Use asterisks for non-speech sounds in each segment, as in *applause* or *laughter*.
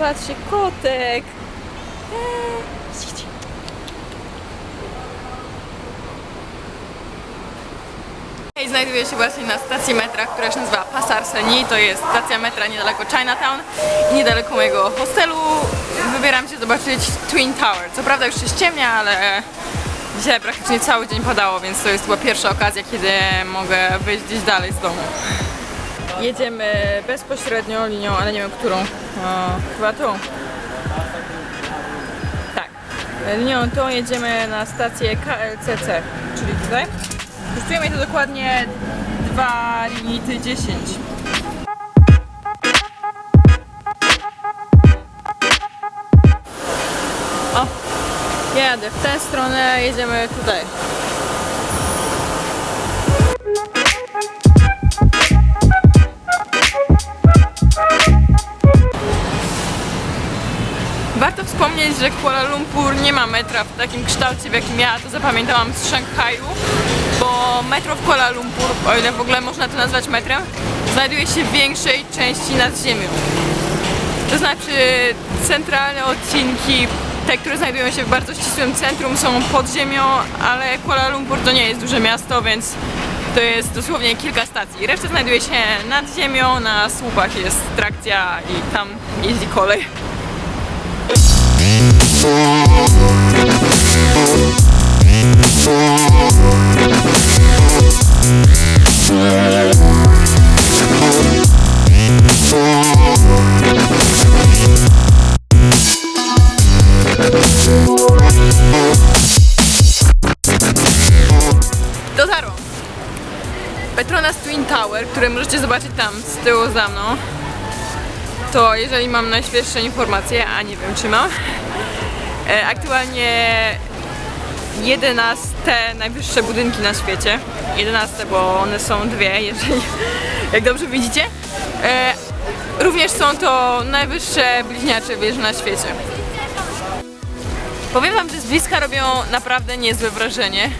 patrzcie, kotek. Eee, widzicie? I znajduję się właśnie na stacji metra, która się nazywa Pasar Seni. To jest stacja metra niedaleko Chinatown i niedaleko mojego hostelu. Wybieram się zobaczyć Twin Tower. Co prawda już się ściemnia, ale dzisiaj praktycznie cały dzień padało, więc to jest chyba pierwsza okazja, kiedy mogę wyjść gdzieś dalej z domu. Jedziemy bezpośrednio linią, ale nie wiem którą. O, chyba tą. Tak. Linią tą jedziemy na stację KLCC, czyli tutaj. Kosztuje to dokładnie 2 limity 10. O, jadę w tę stronę, jedziemy tutaj. Warto wspomnieć, że Kuala Lumpur nie ma metra w takim kształcie, w jakim ja to zapamiętałam z Szanghaju, bo metro w Kuala Lumpur, o ile w ogóle można to nazwać metrem, znajduje się w większej części nad ziemią. To znaczy centralne odcinki, te, które znajdują się w bardzo ścisłym centrum są pod ziemią, ale Kuala Lumpur to nie jest duże miasto, więc to jest dosłownie kilka stacji. Reszta znajduje się nad ziemią, na słupach jest trakcja i tam jeździ kolej. Dotarłam. Petronas Twin Tower, które możecie zobaczyć tam z tyłu za mną. To jeżeli mam najświeższe informacje, a nie wiem czy mam, e, aktualnie 11 najwyższe budynki na świecie. 11, bo one są dwie, *laughs* jeżeli jak dobrze widzicie. E, również są to najwyższe bliźniacze wieże na świecie. Powiem wam, że z bliska robią naprawdę niezłe wrażenie.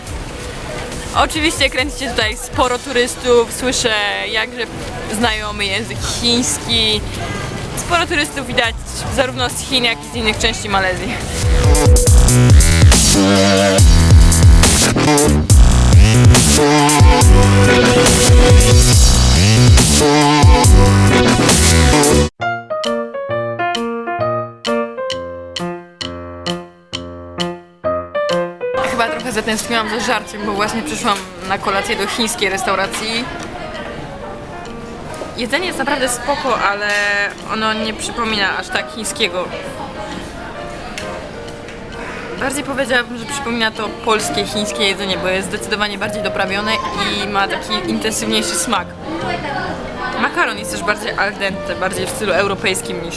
Oczywiście kręcicie tutaj sporo turystów, słyszę jakże znajomy język chiński. Sporo turystów widać zarówno z Chin, jak i z innych części Malezji. Chyba trochę zatęskniłam za żarciem, bo właśnie przyszłam na kolację do chińskiej restauracji. Jedzenie jest naprawdę spoko, ale ono nie przypomina aż tak chińskiego. Bardziej powiedziałabym, że przypomina to polskie, chińskie jedzenie, bo jest zdecydowanie bardziej doprawione i ma taki intensywniejszy smak. Makaron jest też bardziej al dente, bardziej w stylu europejskim niż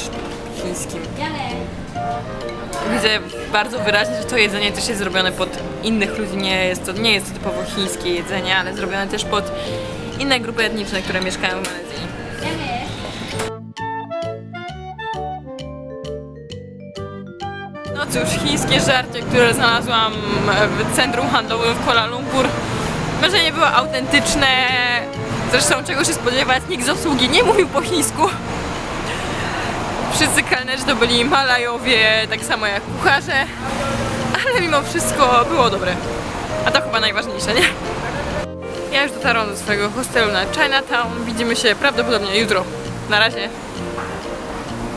chińskim. Widzę bardzo wyraźnie, że to jedzenie też jest zrobione pod innych ludzi. Nie jest to, nie jest to typowo chińskie jedzenie, ale zrobione też pod inne grupy etniczne, które mieszkają w Malezji. No cóż, chińskie żarcie, które znalazłam w centrum handlowym w Kuala Lumpur, może nie było autentyczne. Zresztą czego się spodziewać, nikt z obsługi nie mówił po chińsku. Wszyscy kelnerzy to byli Malajowie, tak samo jak kucharze, ale mimo wszystko było dobre. A to chyba najważniejsze, nie? Ja już dotarłam do swojego hostelu na Chinatown. Widzimy się prawdopodobnie jutro. Na razie.